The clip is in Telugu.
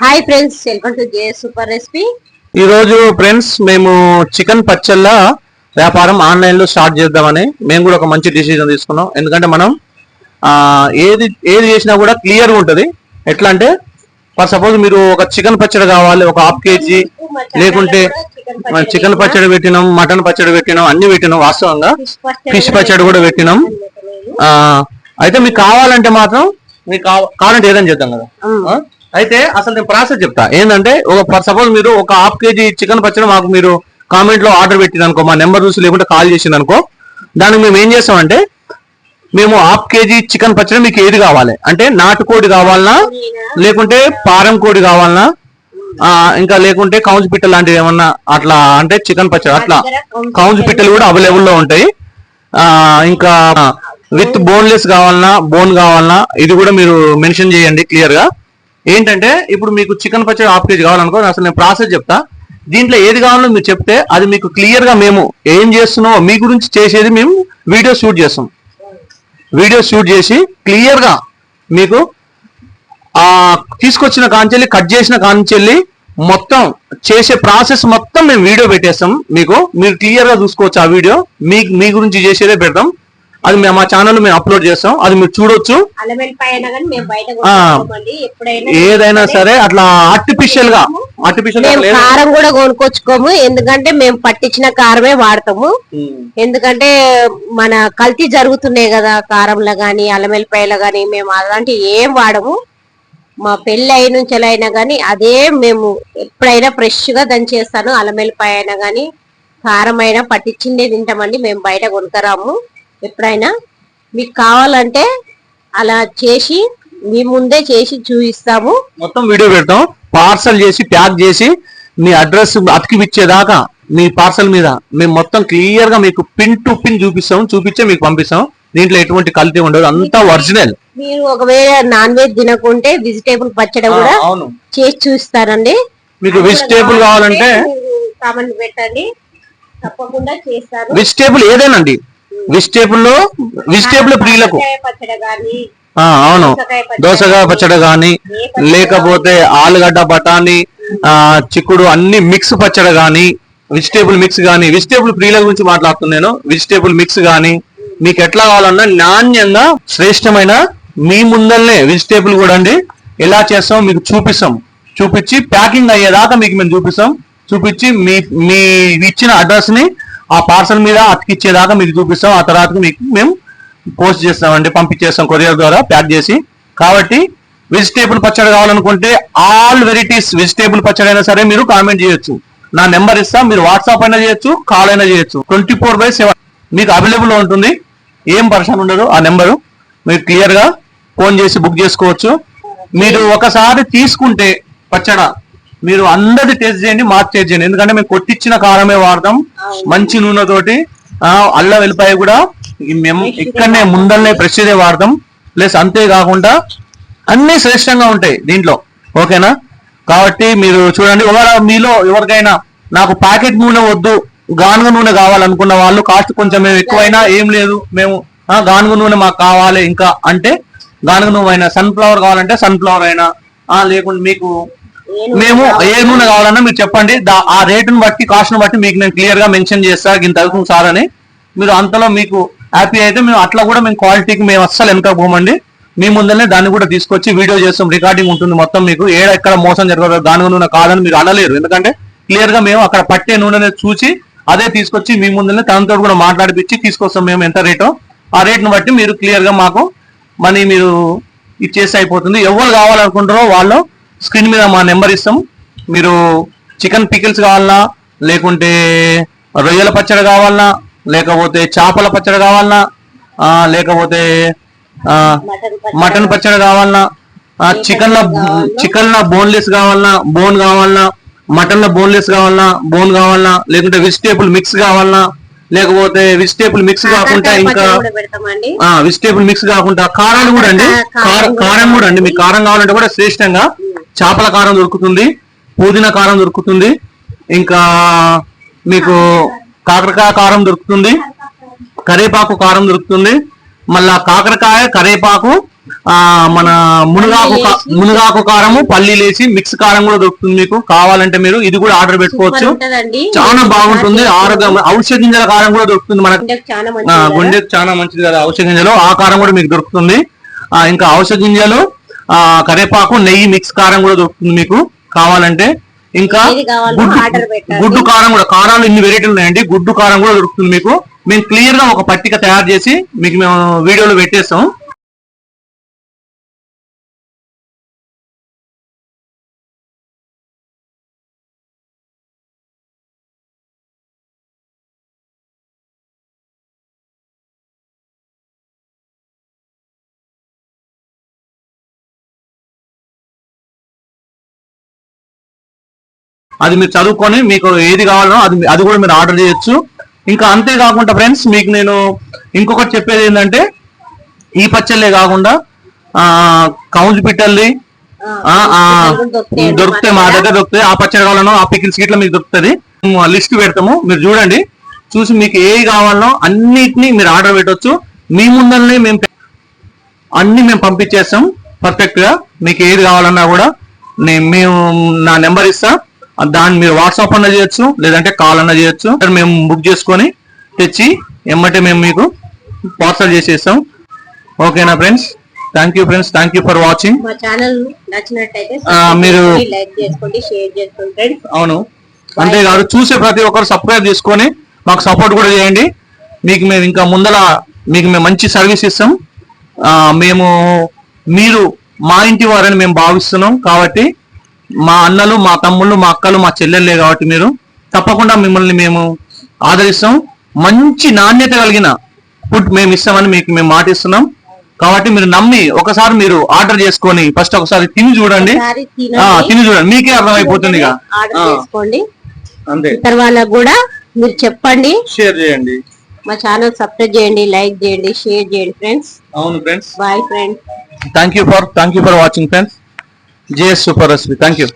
Hi friends welcome to J super recipe ఈ రోజు ఫ్రెండ్స్ మేము చికెన్ పచ్చళ్ళ వ్యాపారం ఆన్లైన్లో స్టార్ట్ చేద్దామని మేము కూడా ఒక మంచి డిసిజన్ తీసుకున్నాం. ఎందుకంటే మనం ఏది ఏది చేసినా కూడా క్లియర్ ఉంటది. ఎట్లా అంటే ఫర్ సపోజ్ మీరు ఒక చికెన్ పచ్చడి కావాలి ఒక హాఫ్ కేజీ లేకుంటే చికెన్ పచ్చడి పెట్టినాం మటన్ పచ్చడి పెట్టినాం అన్ని పెట్టినాం వాస్తవంగా. ఫిష్ పచ్చడి కూడా పెట్టినాం. అయితే మీకు కావాలంటే మాత్రం మీకు కావ- కావాలంటే ఏదైనా చేద్దాం కదా? అయితే అసలు నేను ప్రాసెస్ చెప్తా. ఏంటంటే ఒక సపోజ్ మీరు ఒక హాఫ్ కేజీ చికెన్ పచ్చడి మాకు మీరు కామెంట్లో ఆర్డర్ పెట్టిందనుకో మా నెంబర్ చూసి లేకుంటే కాల్ చేసింది అనుకో దానికి మేము ఏం చేస్తామంటే మేము హాఫ్ కేజీ చికెన్ పచ్చడి మీకు ఏది కావాలి? అంటే నాటుకోడి కావాలనా? లేకుంటే పారం కోడి కావాలనా? ఇంకా లేకుంటే కౌన్స్ పిట్టలు లాంటివి ఏమన్నా అట్లా అంటే చికెన్ పచ్చడి అట్లా. కౌన్స్ పిట్టలు కూడా అవైలబుల్లో ఉంటాయి. ఆ ఇంకా విత్ బోన్లెస్ కావాలన్నా బోన్ కావాలన్నా ఇది కూడా మీరు మెన్షన్ చేయండి క్లియర్గా. ఏంటంటే ఇప్పుడు మీకు చికెన్ పచ్చడి హాఫ్ కేజీ కావాలనుకో అసలు నేను ప్రాసెస్ చెప్తా. దీంట్లో ఏది కావాలో మీరు చెప్తే అది మీకు క్లియర్గా మేము ఏం చేస్తున్నామో మీ గురించి చేసేది మేము వీడియో షూట్ చేస్తాం. వీడియో షూట్ చేసి క్లియర్గా మీకు ఆ తీసుకొచ్చిన కాంచెల్లి కట్ చేసిన కాంచెల్లి మొత్తం చేసే ప్రాసెస్ మొత్తం మేము వీడియో పెట్టేస్తాం. మీకు మీరు క్లియర్గా చూసుకోవచ్చు ఆ వీడియో మీ మీ గురించి చేసేదే పెడతాం. అది మేము మా ఛానల్ మేము అప్లోడ్ చేస్తాం. అది మీరు చూడొచ్చు. ఏదైనా సరే. అట్లా ఆర్టిఫిషియల్గా ఆర్టిఫిషియల్. కారం కూడా కొనుక్కొచ్చుకోము. ఎందుకంటే మేము పట్టించిన కారమే వాడతాము. ఎందుకంటే మన కల్తీ జరుగుతున్నాయి కదా కారంలో గాని అల్లం వెల్లిపాయలో గాని మేము అలాంటి ఏం వాడము. మా పెళ్ళి అయిన నుంచి ఎలా అయినా కానీ అదే మేము ఎప్పుడైనా ఫ్రెష్గా దంచేస్తాను. అల్లం వెల్లిపాయ అయినా కానీ కారం అయినా పట్టించిందే తింటామండి. మేము బయట కొనుక్కరాము. ఎప్పుడైనా మీకు కావాలంటే అలా చేసి మీ ముందే చేసి చూపిస్తాము. మొత్తం వీడియో పెడతాం. పార్సల్ చేసి ప్యాక్ చేసి మీ అడ్రస్ అతికిపిచ్చేదాకా మీ పార్సల్ మీద మేము మొత్తం క్లియర్గా మీకు పిన్ టు పిన్ చూపిస్తాం చూపించే మీకు పంపిస్తాం దీంట్లో ఎటువంటి కల్తీ ఉండదు. అంతా ఒరిజినల్ మీరు ఒకవేళ నాన్ వెజ్ తినకుంటే వెజిటేబుల్ పచ్చడి కూడా చేసి చూస్తానండి మీకు వెజిటేబుల్ కావాలంటే కామెంట్ పెట్టండి. తప్పకుండా చేస్తాను. వెజిటేబుల్ ఏదేనండి? వెజిటేబుల్లో వెజిటేబుల్ ప్రియులకు. అవును. దోసకాయ పచ్చడి పచ్చడి లేకపోతే ఆలుగడ్డ బఠానీ ఆ చిక్కుడు అన్ని మిక్స్ పచ్చడి గాని వెజిటేబుల్ మిక్స్ గాని వెజిటేబుల్ ప్రియుల గురించి మాట్లాడుతున్నాను వెజిటేబుల్ మిక్స్ గాని మీకు ఎట్లా కావాలన్నా నాణ్యంగా శ్రేష్టమైన మీ ముందల్నే వెజిటేబుల్ కూడా అండి. ఎలా చేస్తాం మీకు చూపిస్తాం. చూపించి ప్యాకింగ్ అయ్యేదాకా మీకు మేము చూపిస్తాం. చూపించి మీ మీ ఇచ్చిన అడ్రస్ని ఆ పార్సల్ మీద అతికిచ్చేదాకా మీకు చూపిస్తాం. ఆ తర్వాత మీకు మేము పోస్ట్ చేస్తామండి పంపించేస్తాం కొరియర్ ద్వారా ప్యాక్ చేసి. కాబట్టి వెజిటేబుల్ పచ్చడి కావాలనుకుంటే ఆల్ వెరైటీస్ వెజిటేబుల్ పచ్చడి అయినా సరే మీరు కామెంట్ చేయొచ్చు. నా నెంబర్ ఇస్తా మీరు వాట్సాప్ అయినా చేయొచ్చు కాల్ అయినా చేయొచ్చు. ట్వంటీ ఫోర్ బై సెవెన్ మీకు అవైలబుల్ ఉంటుంది. ఏం పర్సన్ ఉండదు ఆ నెంబరు. మీరు క్లియర్గా ఫోన్ చేసి బుక్ చేసుకోవచ్చు. మీరు ఒకసారి తీసుకుంటే పచ్చడ మీరు అందరి టేస్ట్ చేయండి మార్క్ టేస్ట్ చేయండి. ఎందుకంటే మేము కొట్టించిన కారమే వాడతాం మంచి నూనెతోటి. అల్లం వెల్లిపాయ కూడా మేము ఇక్కడనే ముందల్నే ఫ్రెష్దే వాడతాం. ప్లస్ అంతేకాకుండా అన్ని శ్రేష్టంగా ఉంటాయి దీంట్లో. ఓకేనా? కాబట్టి మీరు చూడండి ఒకవేళ మీలో ఎవరికైనా నాకు ప్యాకెట్ నూనె వద్దు గానుగ నూనె కావాలనుకున్న వాళ్ళు కాస్ట్ కొంచెం మేము ఎక్కువైనా ఏం లేదు మేము గానుగ నూనె మాకు కావాలి ఇంకా అంటే గానుగ నూనె అయినా సన్ఫ్లవర్ కావాలంటే సన్ఫ్లవర్ అయినా ఆ, లేకుంటే మీకు మేము ఏ నూనె కావాలన్నా మీరు చెప్పండి. ఆ రేటును బట్టి కాస్ట్ను బట్టి మీకు నేను క్లియర్గా మెన్షన్ చేస్తా ఇంత అవుతుంది సార్ అని. మీరు అంతలో మీకు హ్యాపీ అయితే మేము అట్లా కూడా మేము క్వాలిటీకి మేము అస్సలు వెనక పోమండి. మీ ముందరనే దాన్ని కూడా తీసుకొచ్చి వీడియో చేస్తాం. రికార్డింగ్ ఉంటుంది మొత్తం మీకు. ఏడ ఎక్కడ మోసం జరగదు గానుగ నూనె కాదని మీరు అనలేరు. ఎందుకంటే క్లియర్గా మేము అక్కడ పట్టే నూనెని చూసి అదే తీసుకొచ్చి మీ ముందరనే తనతో కూడా మాట్లాడిపించి తీసుకొస్తాం మేము ఎంత రేటో. ఆ రేట్ను బట్టి మీరు క్లియర్గా మాకు మనీ మీరు ఇచ్చేసి అయిపోతుంది. ఎవరు కావాలనుకుంటారో వాళ్ళు స్క్రీన్ మీద మా నెంబర్ ఇస్తాం. మీరు చికెన్ పికిల్స్ కావాలన్నా లేకుంటే రొయ్యల పచ్చడి కావాలన్నా లేకపోతే చేపల పచ్చడి కావాలన్నా లేకపోతే మటన్ పచ్చడి. కావాలన్నా చికెన్లో చికెన్లో బోన్లెస్ కావాలన్నా బోన్ కావాలన్నా మటన్లో బోన్లెస్ కావాలన్నా బోన్ కావాలన్నా లేకుంటే వెజిటేబుల్ మిక్స్ కావాలన్నా లేకపోతే వెజిటేబుల్ మిక్స్ కాకుండా ఇంకా వెజిటేబుల్ మిక్స్ కాకుండా కారాలు కూడా అండి. కారం కారం కూడా అండి. మీకు కారం కావాలంటే కూడా శ్రేష్టంగా చేపల కారం దొరుకుతుంది పుదీనా కారం దొరుకుతుంది ఇంకా మీకు కాకరకాయ కారం దొరుకుతుంది కరేపాకు కారం దొరుకుతుంది. మళ్ళా కాకరకాయ కరేపాకు ఆ మన మునగాకు కా- మునగాకు కారము పల్లీలు వేసి మిక్స్ కారం కూడా దొరుకుతుంది మీకు. కావాలంటే మీరు ఇది కూడా ఆర్డర్ పెట్టుకోవచ్చు. ఉంటదండి. చాలా బాగుంటుంది. ఆరోగ్యం ఔషధ గింజల కారం కూడా దొరుకుతుంది మనకు. గుండెకి చాలా ఆ, మంచిది కదా. గుండెకి చాలా మంచిది కదా ఔషధ గింజలు. ఆ కారం కూడా మీకు దొరుకుతుంది. ఆ, ఇంకా ఔషధ గింజలు ఆ కరేపాకు నెయ్యి మిక్స్ కారం కూడా దొరుకుతుంది మీకు. కావాలంటే ఇంకా ఏది కావాలో గుడ్డు ఆర్డర్ పెట్టండి. గుడ్డు కారం కూడా కారాలు ఇన్ని వెరైటీలు ఉన్నాయండి. గుడ్డు కారం కూడా దొరుకుతుంది మీకు. మేము క్లియర్గా ఒక పట్టిక తయారు చేసి మీకు మేము వీడియోలో పెట్టేస్తాం. అది మీరు చదువుకొని మీకు ఏది కావాలో అది అది కూడా మీరు ఆర్డర్ చేయొచ్చు. ఇంకా అంతేకాకుండా ఫ్రెండ్స్ మీకు నేను ఇంకొకటి చెప్పేది ఏంటంటే ఈ పచ్చళ్ళే కాకుండా ఆ కౌజు దొరుకుతాయి మా దగ్గర దొరుకుతాయి. ఆ పచ్చడి కావాలనో ఆ పికిల్స్ గిట్ల మీకు దొరుకుతుంది. లిస్ట్ పెడతాము. మీరు చూడండి. చూసి మీకు ఏ కావాలనో అన్నిటినీ మీరు ఆర్డర్ పెట్టవచ్చు మీ ముందరనే మేము అన్ని మేము పంపించేస్తాం. పర్ఫెక్ట్గా. మీకు ఏది కావాలన్నా కూడా నేను మేము నా నెంబర్ ఇస్తా. దాన్ని మీరు వాట్సాప్ అన్న చేయొచ్చు లేదంటే కాల్ అన్న చేయొచ్చు మేము బుక్ చేసుకొని తెచ్చి ఎమ్మటే మేము మీకు పార్సల్ చేసేస్తాం. ఓకేనా friends? Thank you friends thank you for watching మా ఛానల్ నచ్చినట్టయితే ఆ, మీరు- లైక్ చేసుకోండి షేర్ చేసుకోండి ఫ్రెండ్స్ అవును. అంతేకాదు చూసే ప్రతి ఒక్కరు సబ్స్క్రైబ్ చేసుకొని మాకు సపోర్ట్ కూడా చేయండి. మీకు మేము ఇంకా ముందల మీకు మేము మంచి సర్వీస్ ఇస్తాం. మేము మీరు మా ఇంటి వారని మేము భావిస్తున్నాం. కాబట్టి మా అన్నలు మా తమ్ముళ్ళు మా అక్కలు మా చెల్లెళ్ళే కాబట్టి మీరు తప్పకుండా మిమ్మల్ని మేము ఆదరిస్తాం. మంచి నాణ్యత కలిగిన ఫుడ్ మేము ఇస్తామని మీకు మేము మాటిస్తున్నాం. కాబట్టి మీరు నమ్మి ఒకసారి మీరు ఆర్డర్ చేసుకొని ఫస్ట్ ఒకసారి తిని చూడండి. తిని చూడండి. మీకే అర్థమైపోతుంది అంతే. కూడా మీరు చెప్పండి. షేర్ చేయండి. మా ఛానల్ సబ్స్క్రైబ్ చేయండి లైక్ చేయండి షేర్ చేయండి ఫ్రెండ్స్. అవును friends. Bye friends. Thank you for thank you for watching friends JS super recipe thank you